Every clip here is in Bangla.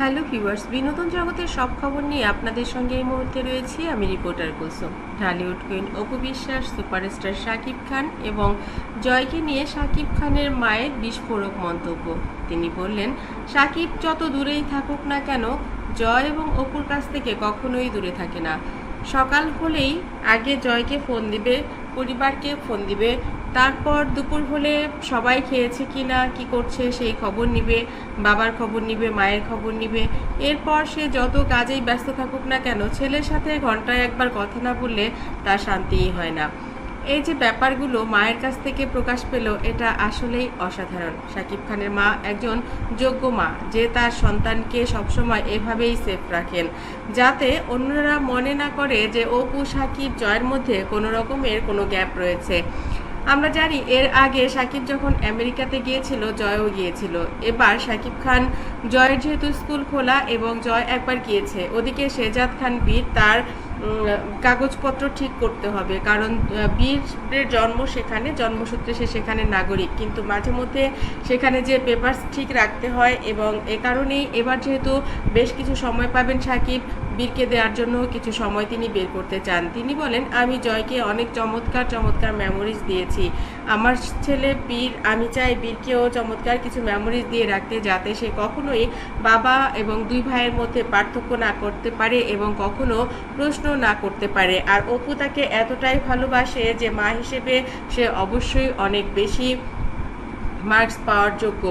হ্যালো ভিউয়ার্স, বিনোদন জগতের সব খবর নিয়ে আপনাদের সঙ্গে এই মুহূর্তে রয়েছি আমি reporter Kusum Dhallywood queen Apu Biswas superstar Shakib খান এবং জয়কে নিয়ে শাকিব খানের মায়ের বিস্ফোরক মন্তব্য। তিনি বললেন, শাকিব যত দূরেই থাকুক না কেন, জয় এবং অপুর কাছ থেকে কখনোই দূরে থাকে না। সকাল হলেই আগে জয়কে ফোন দিবে, পরিবারকে ফোন দিবে তারপর দুপুর হলে সবাই খেয়েছে কি না, কী করছে সেই খবর নিবে, বাবার খবর নিবে, মায়ের খবর নিবে। এরপর সে যত কাজেই ব্যস্ত থাকুক না কেন, ছেলের সাথে ঘন্টায় একবার কথা না বললে তার শান্তিই হয় না। এই যে ব্যাপারগুলো মায়ের কাছ থেকে প্রকাশ পেল, এটা আসলেই অসাধারণ। শাকিব খানের মা একজন যোগ্য মা, যে তার সন্তানকে সবসময় এভাবেই সেফ রাখেন, যাতে অন্যরা মনে না করে যে অপু সাকিব জয়ের মধ্যে কোনো রকমের কোনো গ্যাপ রয়েছে। আমরা জানি এর আগে সাকিব যখন আমেরিকাতে গিয়েছিল, জয়ও গিয়েছিল। এবার সাকিব খান জয়ের যেহেতু স্কুল খোলা এবং জয় একবার গিয়েছে, ওদিকে শেজাদ খান বীর তার কাগজপত্র ঠিক করতে হবে। কারণ বীরের জন্ম সেখানে, জন্মসূত্রে সে সেখানে নাগরিক। কিন্তু মাঝে মধ্যে সেখানে যে পেপারস ঠিক রাখতে হয় এবং এ কারণেই এবার যেহেতু বেশ কিছু সময় পাবেন সাকিব বীরকে দেওয়ার জন্য কিছু সময় তিনি বের করতে চান। তিনি বলেন, আমি জয়কে অনেক চমৎকার চমৎকার মেমোরিজ দিয়েছি। আমার ছেলে বীর, আমি চাই বীরকেও চমৎকার কিছু মেমোরিজ দিয়ে রাখতে যাতে সে কখনোই বাবা এবং দুই ভাইয়ের মধ্যে পার্থক্য না করতে পারে এবং কখনো প্রশ্ন না করতে পারে। আর অপু তাকে এতটাই ভালোবাসে যে মা হিসেবে সে অবশ্যই অনেক বেশি মার্কস পাওয়ার যোগ্য।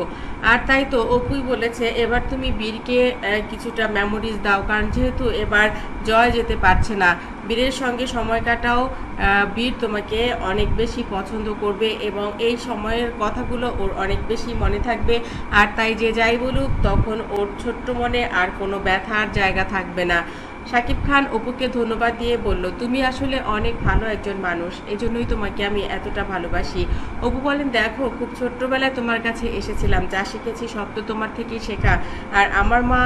আর তাই তো অপুই বলেছে, এবার তুমি বীরকে কিছুটা মেমোরিজ দাও, কারণ যেহেতু এবার জয় যেতে পারছে না, বীরের সঙ্গে সময় কাটাও বীর তোমাকে অনেক বেশি পছন্দ করবে এবং এই সময়ের কথাগুলো ওর অনেক বেশি মনে থাকবে। আর তাই যে যাই বলুক, তখন ওর ছোট্ট মনে আর কোনো ব্যথার জায়গা থাকবে না। শাকিব খান অপুকে ধন্যবাদ দিয়ে বলল, তুমি আসলে অনেক ভালো একজন মানুষ এই জন্যই তোমাকে আমি এতটা ভালোবাসি। অপু বলেন, দেখো, খুব ছোট্টবেলায় তোমার কাছে এসেছিলাম, যা শিখেছি সব তো তোমার থেকেই শেখা। আর আমার মা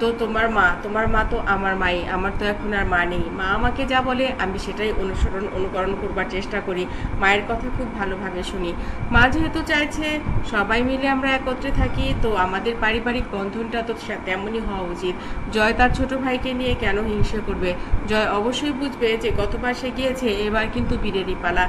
তো তোমার মা তোমার মা তো আমার মাই, আমার তো এখন আর মা নেই। মা আমাকে যা বলে, আমি সেটাই অনুসরণ, অনুকরণ করবার চেষ্টা করি। মায়ের কথা খুব ভালোভাবে শুনি। মা যেহেতু চাইছে সবাই মিলে আমরা একত্রে থাকি, তো আমাদের পারিবারিক বন্ধনটা তো তেমনই হওয়া উচিত। জয় তার ছোট ভাইকে নিয়ে কেন হিংসা করবে? জয় অবশ্যই বুঝবে যে গতবার সে গিয়েছে, এবার কিন্তু বীরেরই পালা।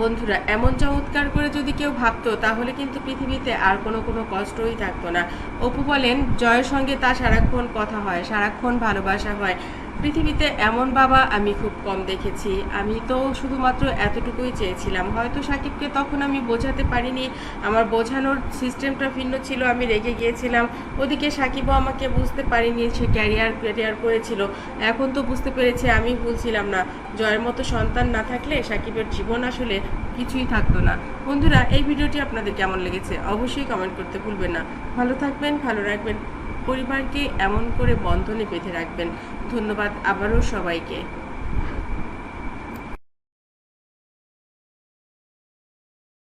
বন্ধুরা, এমন চমৎকার করে যদি কেউ ভাবতো, তাহলে কিন্তু পৃথিবীতে আর কোনো কোনো কষ্টই থাকতো না। অপু বলেন, জয়ের সঙ্গে তার সারাক্ষণ কথা হয়, সারাক্ষণ ভালোবাসা হয়। পৃথিবীতে এমন বাবা আমি খুব কম দেখেছি। আমি তো শুধুমাত্র এতটুকুই চেয়েছিলাম। হয়তো সাকিবকে তখন আমি বোঝাতে পারিনি। আমার বোঝানোর সিস্টেমটা ভিন্ন ছিল, আমি রেগে গিয়েছিলাম। ওদিকে সাকিবও আমাকে বুঝতে পারিনি, সে ক্যারিয়ার ক্যারিয়ার করেছিল। এখন তো বুঝতে পেরেছে, আমি ভুলছিলাম না। জয়ের মতো সন্তান না থাকলে সাকিবের জীবন আসলে কিছুই থাকতো না। বন্ধুরা, এই ভিডিওটি আপনাদের কেমন লেগেছে? অবশ্যই কমেন্ট করতে ভুলবেন না। ভালো থাকবেন, ভালো রাখবেন। পরিবারকে এমন করে বন্ধনে বেঁধে রাখবেন। ধন্যবাদ আবারও সবাইকে।